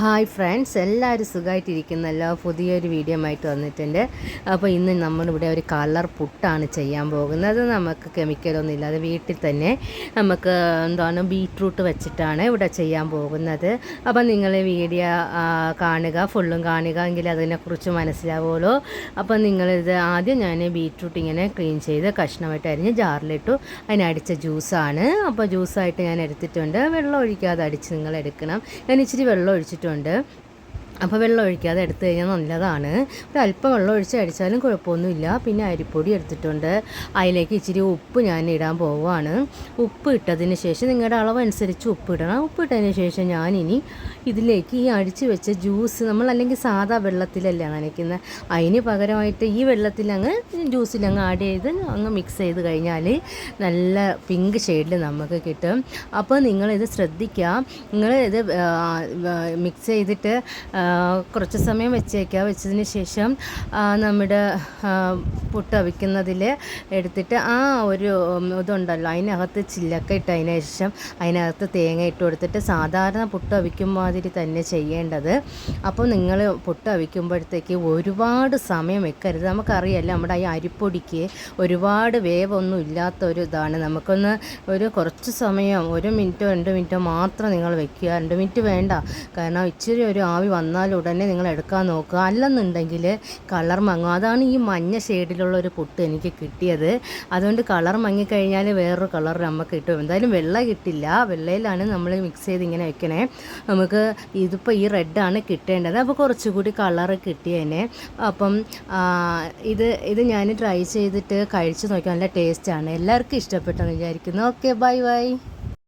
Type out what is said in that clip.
Hi friends എല്ലാവരും സുഖമായിട്ടിരിക്കുന്നല്ലോ പുതിയൊരു video ആയിട്ട് വന്നിട്ടുണ്ട്. അപ്പോൾ ഇന്ന് നമ്മളിവിടെ ഒരു കളർ പുട്ടാണ് ചെയ്യാൻ പോകുന്നത്. നമുക്ക് കെമിക്കലൊന്നും ഇല്ലാതെ വീട്ടിൽ തന്നെ നമുക്ക് എന്താണ് ബീട്രൂട്ട് വെച്ചിട്ടാണ് ഇവിടെ ചെയ്യാൻ പോകുന്നത്. അപ്പോൾ നിങ്ങൾ വീഡിയോ കാണുക ഫുള്ളും കാണുക എങ്കിൽ അതിനെക്കുറിച്ച് മനസ്സിലാവുമല്ലോ. അപ്പോൾ നിങ്ങളിത് ആദ്യം ഞാൻ ബീട്രൂട്ട് ഇങ്ങനെ ക്ലീൻ ചെയ്ത് കഷ്ണമായിട്ട് അരിഞ്ഞ് ജാറിലിട്ടു. അതിനടിച്ച ജ്യൂസാണ് അപ്പോൾ ജ്യൂസായിട്ട് ഞാൻ എടുത്തിട്ടുണ്ട്. വെള്ളം ഒഴിക്കാതെ അടിച്ച് നിങ്ങൾ എടുക്കണം. ഞാൻ ഇച്ചിരി വെള്ളം ഒഴിച്ചിട്ടുണ്ട്. ഉണ്ട് അപ്പോൾ വെള്ളം ഒഴിക്കാതെ എടുത്തു കഴിഞ്ഞാൽ നല്ലതാണ്. അല്പം വെള്ളം ഒഴിച്ച് അടിച്ചാലും കുഴപ്പമൊന്നുമില്ല. പിന്നെ അരിപ്പൊടി എടുത്തിട്ടുണ്ട്. അതിലേക്ക് ഇച്ചിരി ഉപ്പ് ഞാൻ ഇടാൻ പോവുകയാണ്. ഉപ്പ് ഇട്ടതിന് ശേഷം നിങ്ങളുടെ അളവനുസരിച്ച് ഉപ്പ് ഇടണം. ഉപ്പ് ഇട്ടതിന് ശേഷം ഞാനിനി ഇതിലേക്ക് ഈ അടിച്ച് വെച്ച ജ്യൂസ് നമ്മൾ അല്ലെങ്കിൽ സാധാ വെള്ളത്തിലല്ല നനയ്ക്കുന്നത്. അതിന് പകരമായിട്ട് ഈ വെള്ളത്തിൽ അങ്ങ് ജ്യൂസിൽ അങ്ങ് ആഡ് ചെയ്ത് അങ്ങ് മിക്സ് ചെയ്ത് കഴിഞ്ഞാൽ നല്ല പിങ്ക് ഷെയ്ഡിൽ നമുക്ക് കിട്ടും. അപ്പോൾ നിങ്ങളിത് ശ്രദ്ധിക്കുക. നിങ്ങൾ ഇത് മിക്സ് ചെയ്തിട്ട് കുറച്ച് സമയം വെച്ചേക്കുക വെച്ചതിന് ശേഷം നമ്മുടെ പുട്ട് അവിക്കുന്നതിൽ എടുത്തിട്ട് ആ ഒരു ഇതുണ്ടല്ലോ അതിനകത്ത് ചില്ലക്ക ഇട്ടതിന് ശേഷം അതിനകത്ത് തേങ്ങ ഇട്ട് കൊടുത്തിട്ട് സാധാരണ പുട്ട് അവിക്കും മാതിരി തന്നെ ചെയ്യേണ്ടത്. അപ്പോൾ നിങ്ങൾ പുട്ട് അവിക്കുമ്പോഴത്തേക്ക് ഒരുപാട് സമയം വെക്കരുത്. നമുക്കറിയാമല്ലോ നമ്മുടെ ഈ അരിപ്പൊടിക്ക് ഒരുപാട് വേവൊന്നും ഇല്ലാത്ത ഒരു ഇതാണ്. നമുക്കൊന്ന് ഒരു കുറച്ച് സമയം ഒരു മിനിറ്റോ രണ്ട് മിനിറ്റോ മാത്രം നിങ്ങൾ വെക്കുക. രണ്ട് മിനിറ്റ് വേണ്ട. കാരണം ഇച്ചിരി ഒരു ആവി വന്നാൽ ഉടനെ നിങ്ങൾ എടുക്കാൻ നോക്കുക. അല്ലെന്നുണ്ടെങ്കിൽ കളർ മങ്ങും. അതാണ് ഈ മഞ്ഞ ഷെയ്ഡിലുള്ള ഒരു പുട്ട് എനിക്ക് കിട്ടിയത്. അതുകൊണ്ട് കളർ മങ്ങിക്കഴിഞ്ഞാൽ വേറൊരു കളർ നമുക്ക് കിട്ടും. എന്തായാലും വെള്ള കിട്ടില്ല. വെള്ളയിലാണ് നമ്മൾ മിക്സ് ചെയ്ത് ഇങ്ങനെ വെക്കണേ. നമുക്ക് ഇതിപ്പോൾ ഈ റെഡാണ് കിട്ടേണ്ടത്. അപ്പോൾ കുറച്ചുകൂടി കളർ കിട്ടിയേനെ. അപ്പം ഇത് ഇത് ഞാൻ ട്രൈ ചെയ്തിട്ട് കഴിച്ച് നോക്കി നല്ല ടേസ്റ്റാണ് എല്ലാവർക്കും ഇഷ്ടപ്പെട്ടെന്ന് വിചാരിക്കുന്നു. Okay bye bye